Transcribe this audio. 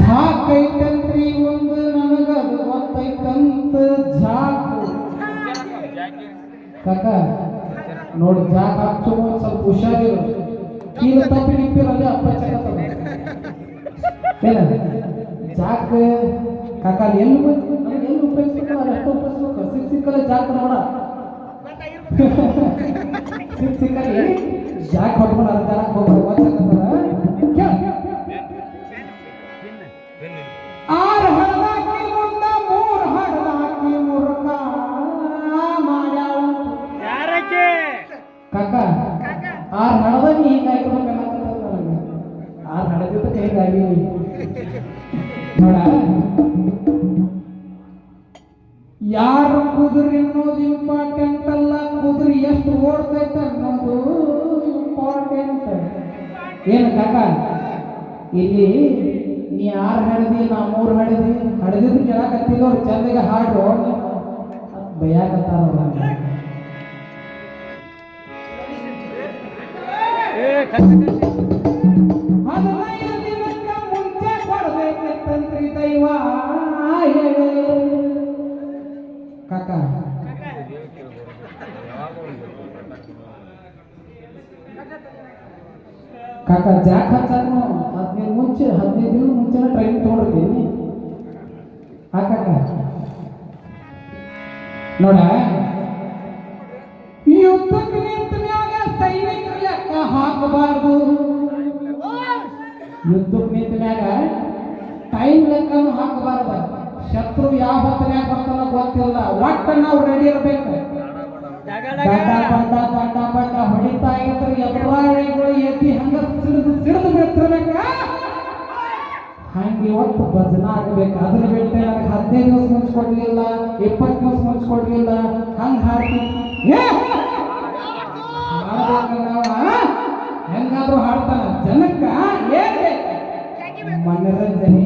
ಸಾಕೈತಂತ್ರಿ ಒಂದು ನನಗದು ಗೊತ್ತೈತಂತ ಸಾಕು ಕಕ್ಕ ನೋಡಿ ಜಾಕ್ ಹಾಕ್ತು ಸ್ವಲ್ಪ ಹುಷಾರಿರು ಈಗ ತಪ್ಪಿ ನಿಪ್ಪಿರಲ್ಲಿ ಅಪ್ಪ ಚಕತ್ತದ ಏನ ಜಾಕ್ ಕಾಕ ಎಲ್ಲಿ ಬಂದು ಎಲ್ಲಿ ಉಪಯೋಗಿಸ್ಬೇಕು ಅದೆಷ್ಟು ಉಪಯೋಗಿಸ್ಬೇಕು ಸಿಕ್ ಸಿಕ್ಕಲ್ಲ ಜಾಕ್ ನೋಡ ಸಿಕ್ ಸಿಕ್ಕಲ್ಲಿ ಜಾಕ್ ಹೊಡ್ಕೊಂಡು ಅರ್ಧ ಆರು ಹಡದಾಗ ಹಿಂಗ ಹಾಕಿರ್ಬೇಕು ನನಗೆ ಆ ಹಡದಿದ್ದಕ್ಕೆ ಹಿಂಗಾಗೀನಿ ನೋಡ. ಯಾರು ಕುದುರೆ ಅನ್ನೋದು ಇಂಪಾರ್ಟೆಂಟ್ ಅಲ್ಲ, ಕುದುರೆ ಎಷ್ಟು ಓಡ್ತೈತೆ ಅನ್ನೋದು ಇಂಪಾರ್ಟೆಂಟ್ ಏನು ಕಾಕ? ಇಲ್ಲಿ ನೀ ಆರು ಹಡದಿ, ನಾ ಮೂರು ಹಡದಿ ಹಡದಿದ್ದು ಕೇಳಕತ್ತಿದ್ದವ್ರು ಚಂದಗೆ ಹಾಡು ಬೈಯಾಕತ್ತಾರ ಕಾಕ ಕಾಕ ಜಾಕ್ ಹಚ್ಚಾನು ಹದಿನೈದು ಹದಿನೈದು ದಿನ ಮುಂಚೆನ ಟ್ರೈನ್ ತೊಗೊಂಡಿರ್ತೀನಿ ಆ ಕಾಕ ನೋಡ. ಹಾಕಬಾರ್ದು ಯುದ್ಧಕ್ಕೆ ನಿಂತ ಮ್ಯಾಗ ಟೈಮ್ ಲೆಕ್ಕನು ಹಾಕಬಾರ್ದ. ಶತ್ರು ಯಾವ ಹೊತ್ತಿನ್ಯಾಗ ಬರ್ತಾನೋ ಗೊತ್ತಿಲ್ಲ. ಒಟ್ಟ ನಾವು ರೆಡಿ ಇರ್ಬೇಕು. ಬಂಡ ಬಡ್ಡ ಬಂಡ ಬಡ್ಡ ಹೊಡಿತಾ ಇದ್ರೆ ಎದುರಾಳಿಗಳು ಎತ್ತಿ ಹಂಗ ಸಿಡಿದು ಸಿಡಿದು ಬಿಡ್ತಿರ್ಬೇಕ ಹಂಗೆ ಇವತ್ತು ಭಜನ ಆಗ್ಬೇಕು. ಅದ್ರ ಬಿಟ್ಟೆ ನನಗೆ ಹದಿನೈದು ದಿವಸ ಮುಂಚೆ ಕೊಡ್ಲಿಲ್ಲ ಇಪ್ಪತ್ತು ದಿವಸ ಮುಂಚೆ ಕೊಡ್ಲಿಲ್ಲ ಹಂಗ ಹಾಡ್ತೀನಿ. ಮನರಂಜನೆ